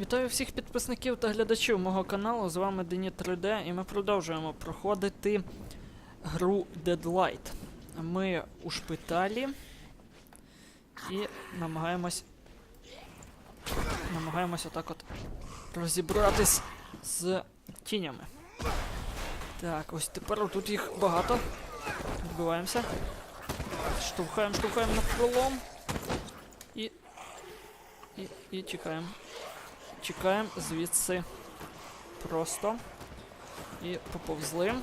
Вітаю всіх підписників та глядачів мого каналу. З вами Дені 3D і ми продовжуємо проходити гру Deadlight. Ми у шпиталі і намагаємось. Намагаємось отак от розібратись з тінями. Так, ось тепер тут їх багато. Відбиваємося. Штовхаємо, штовхаємо на пролом. І. І, і чекаємо. Чекаємо звідси просто. І поповзли.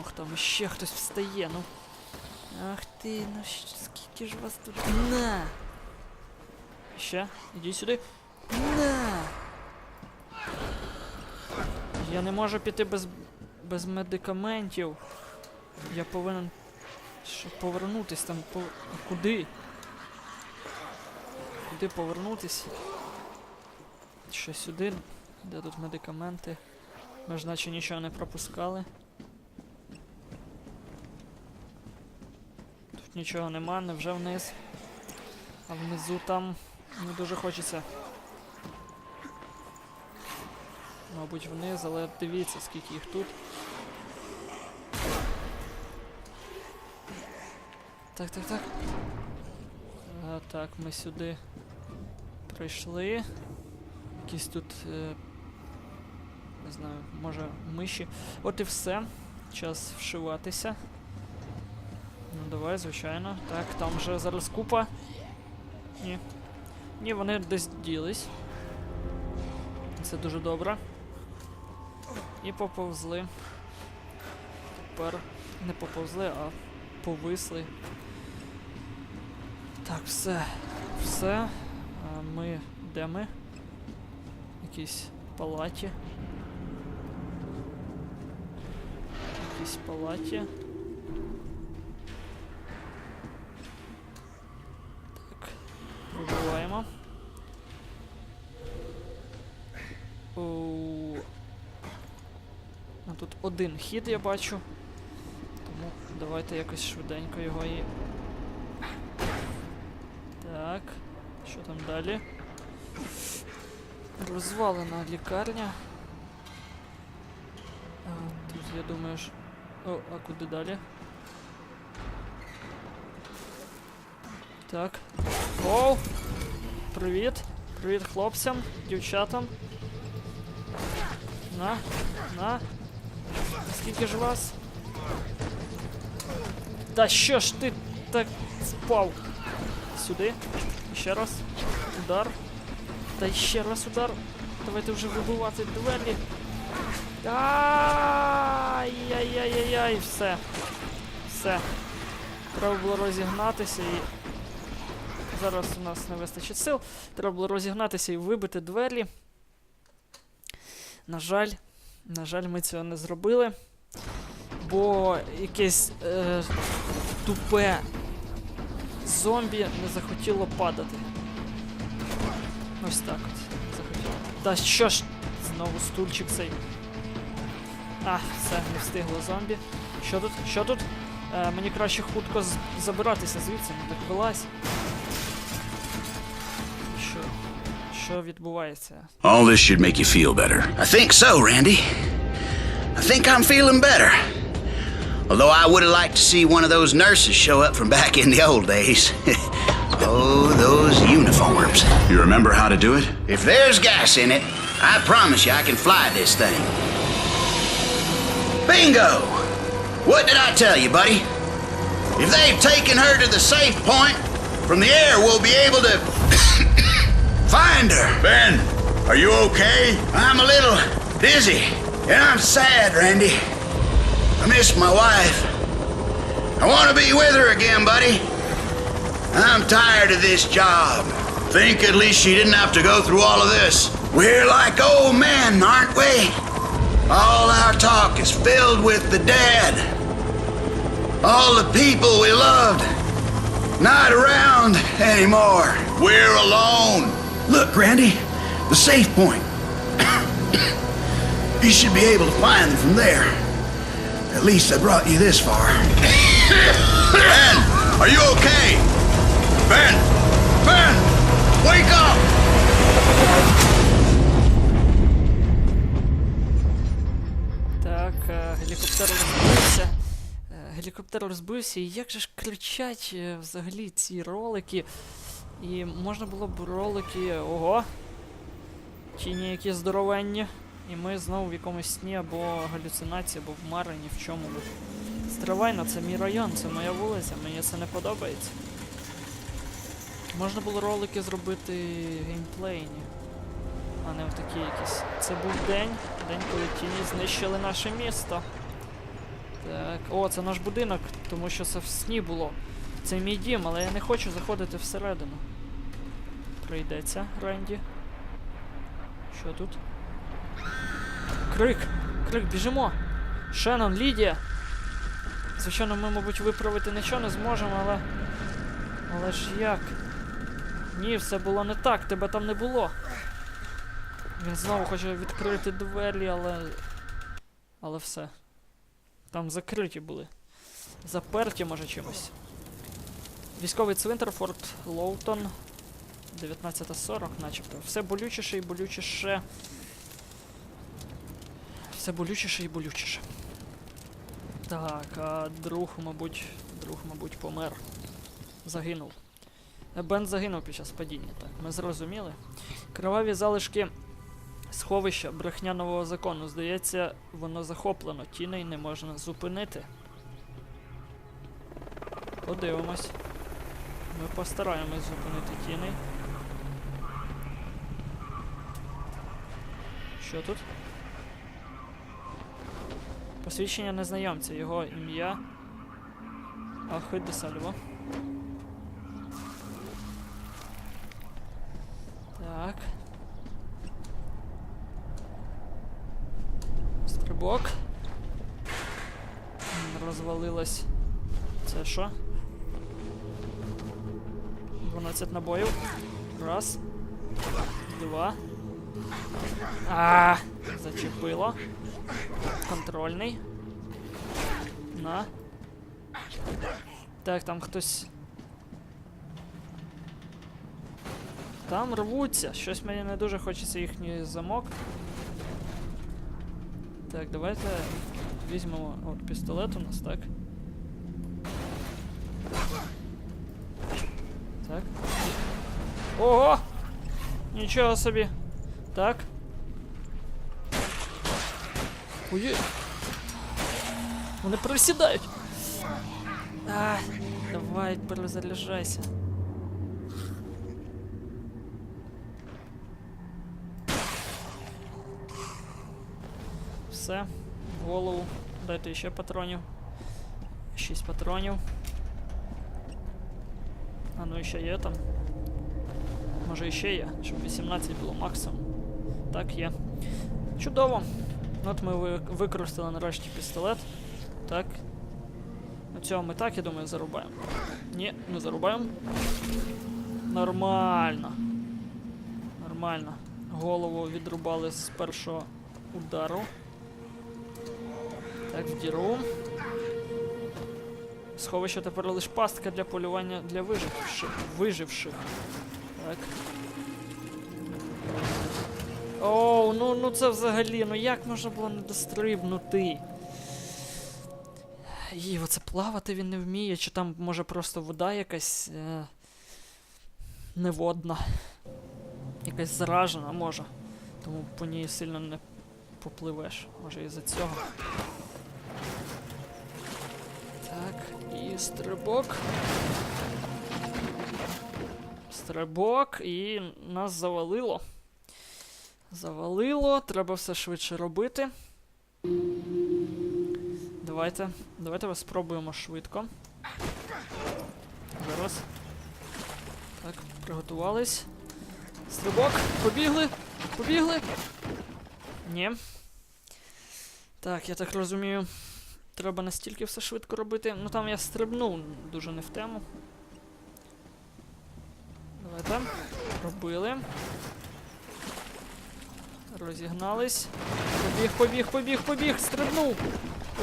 Ох, там іще хтось встає, ну. Ах ти, ну скільки ж вас тут. На! Ще, ідіть сюди. На! Я не можу піти без, без медикаментів. Я повинен щоб повернутись там. По... Куди? Куди повернутись? Ще сюди, де тут медикаменти. Ми ж наче нічого не пропускали. Тут нічого нема, невже вниз. А внизу там не дуже хочеться. Мабуть, вниз, але дивіться, скільки їх тут. Так, так, так. А, так, ми сюди прийшли. Якісь тут. Е, не знаю, може миші. От і все. Час вшиватися. Ну давай, звичайно. Так, там вже зараз купа. Ні. Ні, вони десь ділись. Це дуже добре. І поповзли. Тепер не поповзли, а повисли. Так, все. Все. А ми. Де ми? Якісь палаті. Якісь палаті. Так. Пробуваємо. Оу. А тут один хід я бачу. Тому давайте якось швиденько його і. Так. Що там далі? Розвалена лікарня. А, тут я думаю ж. О, а куди далі? Так. Оу! Привіт! Привіт хлопцям, дівчатам. На, на. Скільки ж вас? Та що ж ти так спав? Сюди. Ще раз. Удар. Та ще раз удар. Давайте вже вибивати двері. Ай-яй-яй-яй-яй, все. Все. Треба було розігнатися і. Зараз у нас не вистачить сил. Треба було розігнатися і вибити двері. На жаль, на жаль, ми цього не зробили. Бо якесь е, тупе зомбі не захотіло падати. Ось так от. Не захотіло. Та що ж? Знову стульчик цей. А, все, не встигло зомбі. Що тут? Що тут? Е, мені краще хутко з- забиратися звідси, ну так вилазь. Що? Що відбувається? All this should make you feel better. I think so, Randy. I think I'm feeling better. Although I would have liked to see one of those nurses show up from back in the old days. oh, those uniforms. You remember how to do it? If there's gas in it, I promise you I can fly this thing. Bingo! What did I tell you, buddy? If they've taken her to the safe point, from the air we'll be able to find her. Ben, are you okay? I'm a little dizzy, and I'm sad, Randy. I miss my wife. I want to be with her again, buddy. I'm tired of this job. Think at least she didn't have to go through all of this. We're like old men, aren't we? All our talk is filled with the dead. All the people we loved, not around anymore. We're alone. Look, Randy, the safe point. you should be able to find them from there. At least I brought you this far. Ben, are you okay? Ben! Ben! Wake up! Так, е, гелікоптер розбився. Е, гелікоптер розбився, і як же ж кричать е, взагалі ці ролики. І можна було б ролики. Ого! Тіні які здоровенні. І ми знову в якомусь сні або галюцинації, або в марині в чому. Стривай на це мій район, це моя вулиця, мені це не подобається. Можна було ролики зробити геймплейні, а не отакі якісь. Це був день, день, коли тіні знищили наше місто. Так, о, це наш будинок, тому що це в сні було. Це мій дім, але я не хочу заходити всередину. Прийдеться, Ренді. Що тут? Крик! Крик, біжимо! Шеннон, Лідія! Звичайно, ми, мабуть, виправити нічого не зможемо, але. Але ж як? Ні, все було не так, тебе там не було. Він знову хоче відкрити двері, але. Але все. Там закриті були. Заперті, може, чимось. Військовий цвинтар Форт Лоутон. 19.40, начебто. Все болючіше і болючіше. Все болючіше і болючіше. Так, а друг, мабуть, друг, мабуть, помер. Загинув. Бен загинув під час падіння, так. Ми зрозуміли. Криваві залишки сховища брехня нового закону. Здається, воно захоплено. Тіней не можна зупинити. Подивимось. Ми постараємось зупинити тіней. Що тут? Посвідчення незнайомця, його ім'я. Ахид де Сальво. Так. Стрибок. М, Це що? 12 набоїв. Раз. Два. А, зачепило. Контрольний. На. Так, там хтось. Там рвуться. Щось мені не дуже хочеться їхній замок. Так, давайте візьмемо. От пістолет у нас. Так. Ого! Нічого собі. Так. Ой. Вони присідають. А, давай, перезаряджайся. Все. В голову. Дайте ще патронів. Шість патронів. А ну ще є там. Може іще є, щоб 18 було максимум. Так, є. Чудово. От ми ви- використали нарешті пістолет. Так. На цього ми так, я думаю, зарубаємо. Ні, не зарубаємо. Нормально. Нормально. Голову відрубали з першого удару. Так, в діру. Сховище тепер лише пастка для полювання для виживших. виживших. Так. Оу, ну, ну це взагалі, ну як можна було не дострибнути? І оце плавати він не вміє, чи там може просто вода якась е- неводна. Якась заражена може. Тому по ній сильно не попливеш. Може із-за цього. Так, і стрибок. Стрибок, і нас завалило. Завалило, треба все швидше робити. Давайте. Давайте спробуємо швидко. Зараз. Так, приготувались. Стрибок, побігли! Побігли! Ні. Так, я так розумію. Треба настільки все швидко робити. Ну там я стрибнув дуже не в тему. Давайте. Робили. Розігнались. Побіг, побіг, побіг, побіг, стрибнув.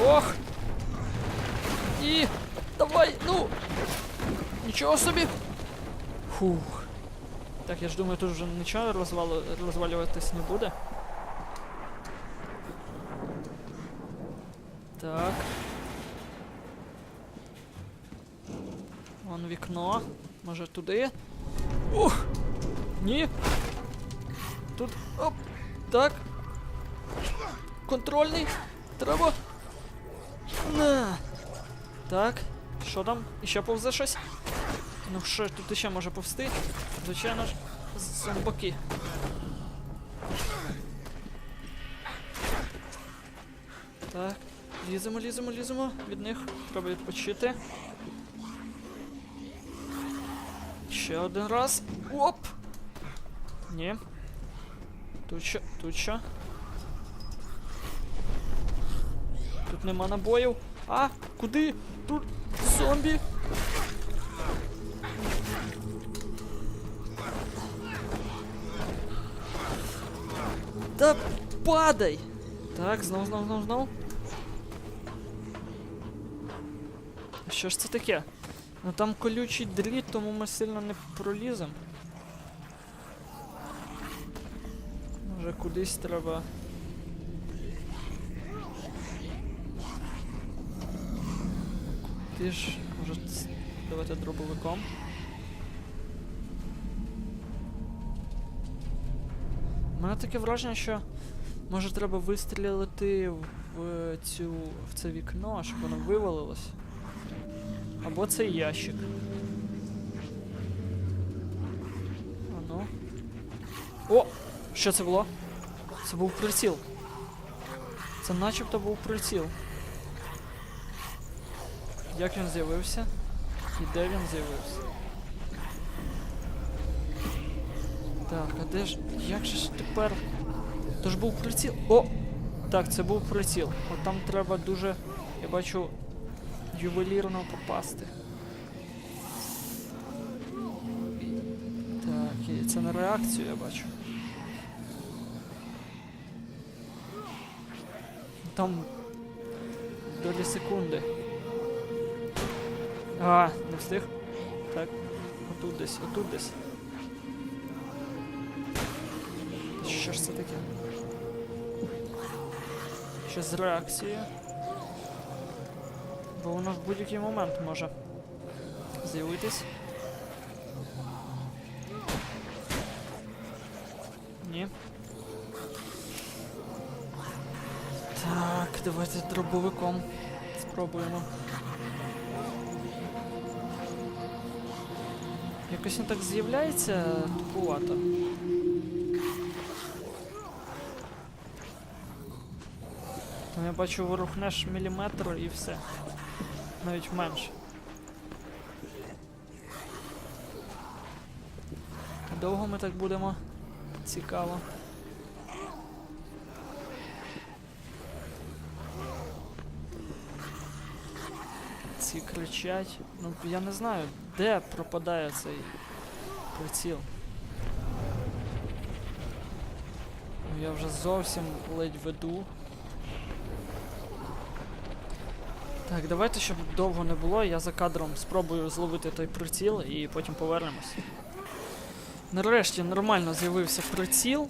Ох! І. Давай, ну! Нічого собі! Фух. Так, я ж думаю, тут вже нічого розвалу... розвалюватись не буде. Так. Вон вікно. Може туди? Ух! Ні. Тут. Оп! Так. Контрольний. Треба. На. Так. Що там? Іще повзе щось? Ну що ж, тут іще може повсти? Звичайно ж, зомбаки. Так. Ліземо, ліземо, ліземо. Від них треба відпочити. Ще один раз. Оп! Ні. Тут що? Тут що? Тут нема набоїв. А, куди? Тут зомбі. Та падай! Так, знов, знов, знов, знов. Що ж це таке? Ну там колючий дріт, тому ми сильно не проліземо. Може кудись треба. Ти ж, може, давайте дробовиком. У мене таке враження, що може треба вистрілити в цю в це вікно, щоб воно вивалилось. Або цей ящик. А ну. О! Що це було? Це був приціл. Це начебто був приціл. Як він з'явився? І де він з'явився? Так, а де ж. Як же ж тепер. То ж був приціл. О! Так, це був приціл. От там треба дуже. Я бачу. Ювелірно попасти. Так, і це на реакцію я бачу. Там. Долі секунди. А, не встиг. Так. Отут десь, отут десь. Що ж це таке? Що з реакцією? Бо воно в будь-який момент може з'явитись. Ні. Так, давайте дробовиком спробуємо. Якось він так з'являється тупувато. Там я бачу, ворухнеш міліметр і все. Навіть менше. Довго ми так будемо? Цікаво. Ці кричать. Ну, я не знаю, де пропадає цей приціл. Ну, я вже зовсім ледь веду. Так, давайте, щоб довго не було, я за кадром спробую зловити той приціл і потім повернемось. Нарешті нормально з'явився приціл.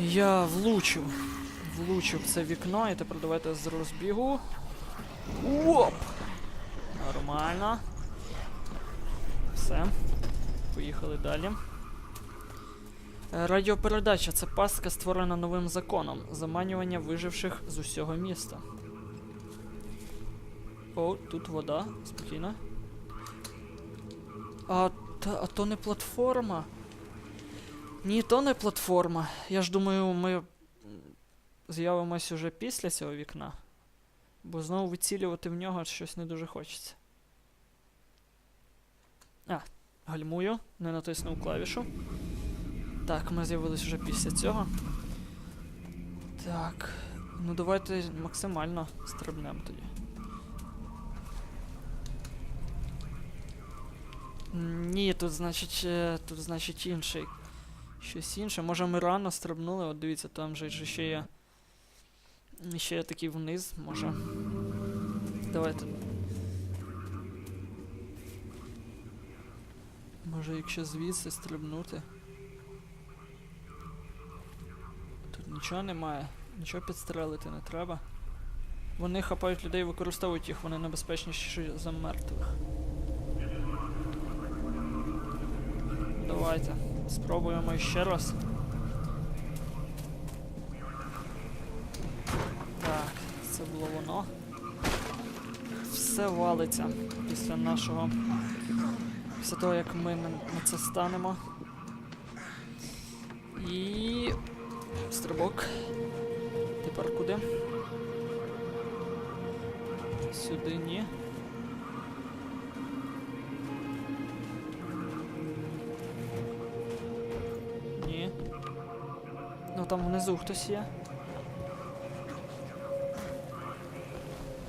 Я влучив. Влучив в це вікно і тепер давайте з розбігу. Оп! Нормально. Все. Поїхали далі. Е, Радіопередача це пастка, створена новим законом. Заманювання виживших з усього міста. О, тут вода, спокійно. А, та, а то не платформа. Ні, то не платформа. Я ж думаю, ми з'явимось уже після цього вікна. Бо знову вицілювати в нього щось не дуже хочеться. А, гальмую, не натиснув клавішу. Так, ми з'явились вже після цього. Так. Ну давайте максимально стрибнемо тоді. Ні, тут значить. е, Тут значить інший. Щось інше. Може ми рано стрибнули, от дивіться, там же ще є. Ще є такий вниз, може. Давайте. Може, якщо звідси стрибнути. Тут нічого немає, нічого підстрелити не треба. Вони хапають людей, використовують їх, вони небезпечніші за мертвих. Давайте. Спробуємо ще раз. Так, це було воно. Все валиться після нашого. Після того, як ми на, це станемо. І. Стрибок. Тепер куди? Сюди. Ні. Там внизу хтось є.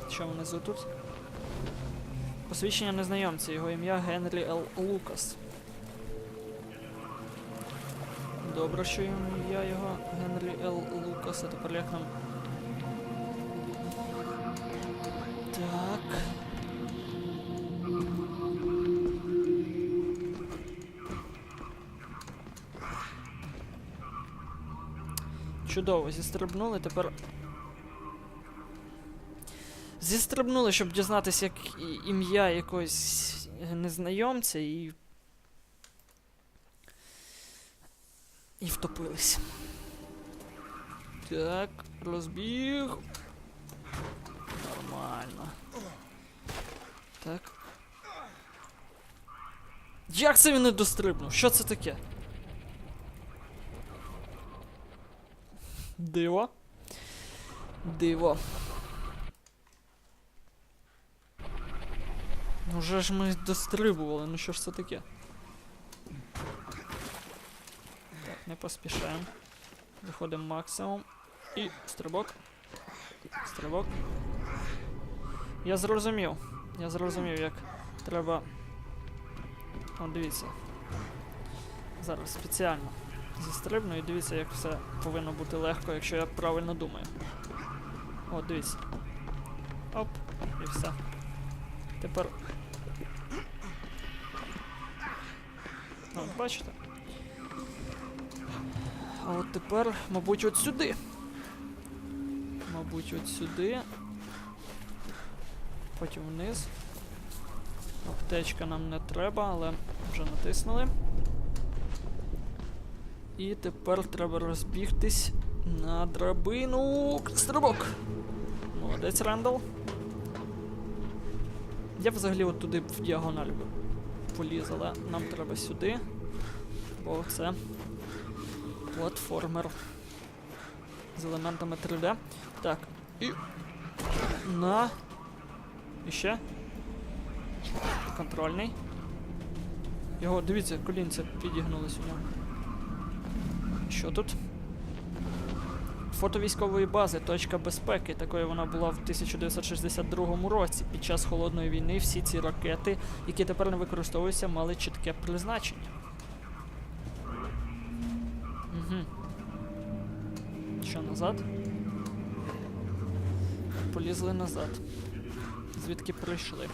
Що внизу тут? Посвідчення незнайомця, його ім'я Генрі Л. Лукас. Добре, що ім'я його Генрі Л. Лукас, а тепер як нам. Чудово, зістрибнули, тепер. Зістрибнули, щоб дізнатися як ім'я якогось незнайомця і. І втопились. Так, розбіг. Нормально. Так. Як це він не дострибнув? Що це таке? Диво. Диво. Ну вже ж ми дострибували, ну що ж це таке? Так, не поспішаємо. Виходимо максимум. І стрибок. Стрибок. Я зрозумів. Я зрозумів, як треба. О, дивіться. Зараз спеціально зістрибну і дивіться, як все повинно бути легко, якщо я правильно думаю. О, дивіться. Оп, і все. Тепер. О, бачите? А от тепер, мабуть, от сюди. Мабуть, от сюди. Потім вниз. Аптечка нам не треба, але вже натиснули. І тепер треба розбігтись на драбину. Стрибок! Молодець Рендал. Я взагалі от туди в діагональ поліз, але нам треба сюди. Бо це платформер з елементами 3D. Так. І. На. І ще. Контрольний. Його, дивіться, колінця підігнулись у нього. Що тут? Фото військової бази, точка безпеки. Такою вона була в 1962 році. Під час холодної війни всі ці ракети, які тепер не використовуються, мали чітке призначення. Угу. Що назад? Полізли назад. Звідки прийшли?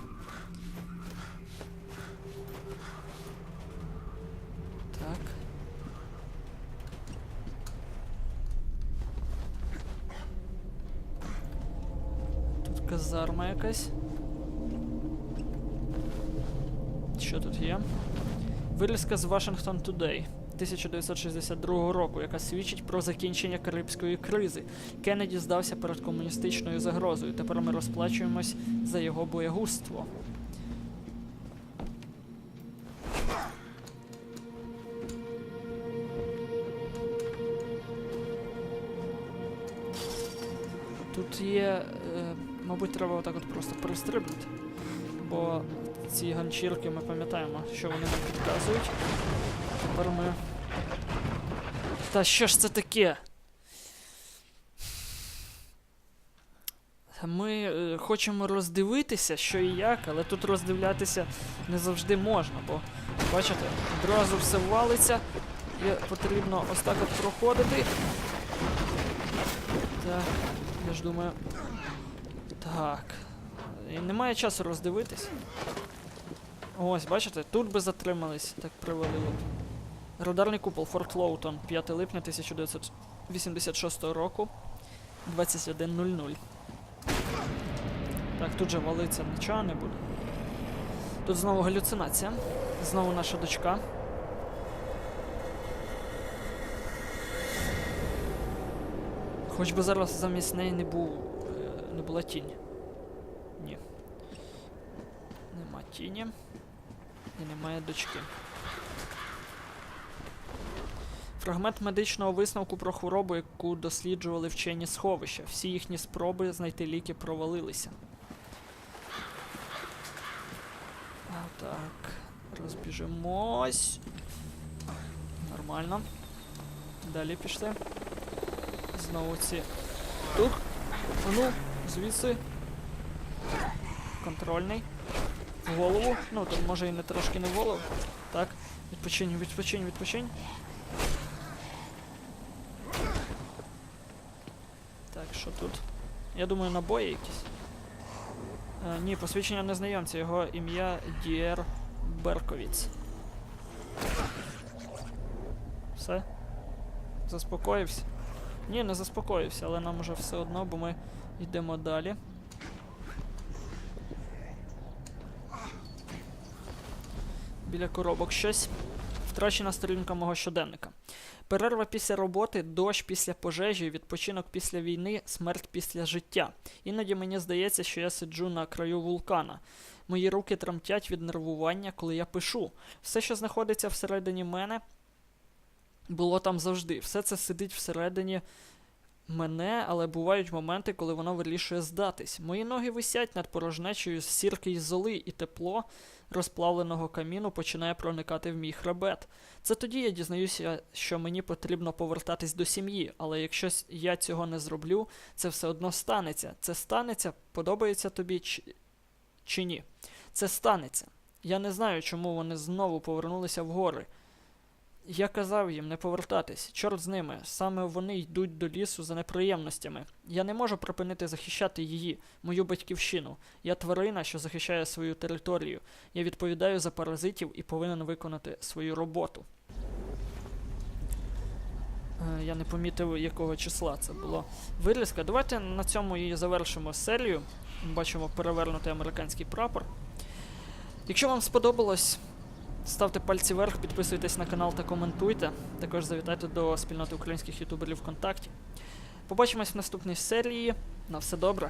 Так. Тут казарма якась. Що тут є? Вирізка з Washington Today 1962 року, яка свідчить про закінчення Карибської кризи. Кеннеді здався перед комуністичною загрозою. Тепер ми розплачуємось за його боягузтво. Тут є, е, мабуть, треба отак от просто перестрибнути. Бо ці ганчірки ми пам'ятаємо, що вони нам підказують. Тепер ми. Та що ж це таке? Ми е, хочемо роздивитися, що і як, але тут роздивлятися не завжди можна, бо бачите, одразу все валиться, і потрібно ось так от проходити. Так, я ж думаю. Так. І Немає часу роздивитись. Ось, бачите, тут би затримались, так привалило. Радарний купол Форт Лоутон, 5 липня 1986 року. 21.00. Так, тут же валиться нічого не буде. Тут знову галюцинація. Знову наша дочка. Хоч би зараз замість неї не був. Е, не була тінь. Ні. Нема тіні. І немає дочки. Фрагмент медичного висновку про хворобу, яку досліджували вчені сховища. Всі їхні спроби знайти ліки провалилися. А, так. Розбіжимось. Нормально. Далі пішли. Знову ці. Тут. А Ну, звідси. Контрольний. В голову. Ну, тут може і не трошки не в голову. Так. Відпочинь, відпочинь, відпочинь. Так, що тут? Я думаю, набої якісь. Е, ні, посвідчення незнайомця. Його ім'я Дієр Берковіц. Все? Заспокоївся? Ні, не заспокоївся, але нам уже все одно, бо ми йдемо далі. Біля коробок щось. Втрачена сторінка мого щоденника. Перерва після роботи, дощ після пожежі, відпочинок після війни, смерть після життя. Іноді мені здається, що я сиджу на краю вулкана. Мої руки тремтять від нервування, коли я пишу. Все, що знаходиться всередині мене, було там завжди. Все це сидить всередині мене, але бувають моменти, коли воно вирішує здатись. Мої ноги висять над порожнечою з сірки й золи, і тепло розплавленого каміну починає проникати в мій хребет. Це тоді я дізнаюся, що мені потрібно повертатись до сім'ї, але якщо я цього не зроблю, це все одно станеться. Це станеться, подобається тобі чи, чи ні. Це станеться. Я не знаю, чому вони знову повернулися в гори. Я казав їм не повертатись, чорт з ними. Саме вони йдуть до лісу за неприємностями. Я не можу припинити захищати її, мою батьківщину. Я тварина, що захищає свою територію. Я відповідаю за паразитів і повинен виконати свою роботу. Е, Я не помітив, якого числа це було. Вирізка. Давайте на цьому і завершимо серію. Бачимо перевернутий американський прапор. Якщо вам сподобалось, ставте пальці вверх, підписуйтесь на канал та коментуйте. Також завітайте до спільноти українських ютуберів ВКонтакті. Побачимось в наступній серії. На все добре.